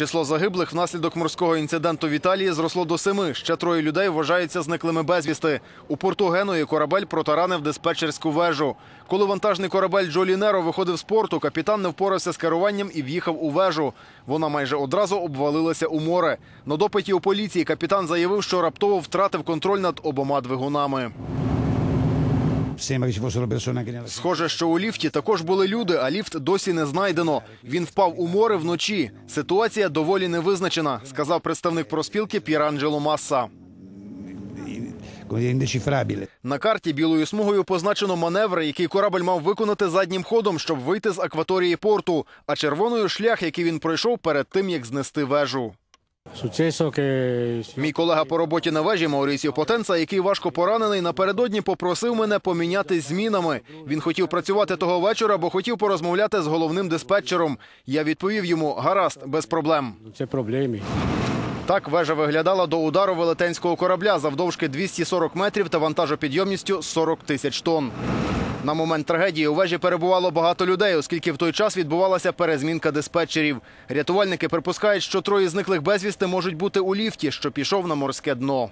Число загиблих внаслідок морського інциденту в Італії зросло до семи. Ще троє людей вважаються зниклими безвісти. У порту Геної корабель протаранив диспетчерську вежу. Коли вантажний корабель Джолінеро виходив з порту, капітан не впорався з керуванням і в'їхав у вежу. Вона майже одразу обвалилася у море. На допиті у поліції капітан заявив, що раптово втратив контроль над обома двигунами. Sembra ci fossero persone anche nella Схоже, що у ліфті також були люди, а ліфт досі не знайдено. Він впав у море вночі. Ситуація доволі невизначена, сказав представник проспілки П'єранджело Масса. come dire, indecifrabile. На карті білою смугою позначено маневр, який корабль мав виконати заднім ходом, щоб вийти з акваторії порту, а червоною шлях, який він пройшов перед тим, як знести вежу. Мій колега по роботі на вежі Маурісіо Потенца, який важко поранений, напередодні попросив мене помінятись змінами. Він хотів працювати того вечора, бо хотів порозмовляти з головним диспетчером. Я відповів йому: гаразд, без проблем. c'è problemi. Так вежа виглядала до удару велетенського корабля завдовжки 240 метрів та вантажопідйомністю 40 тисяч тонн. На момент трагедії у вежі перебувало багато людей, оскільки в той час відбувалася перезмінка диспетчерів. Рятувальники припускають, що троє зниклих безвісти можуть бути у ліфті, що пішов на морське дно.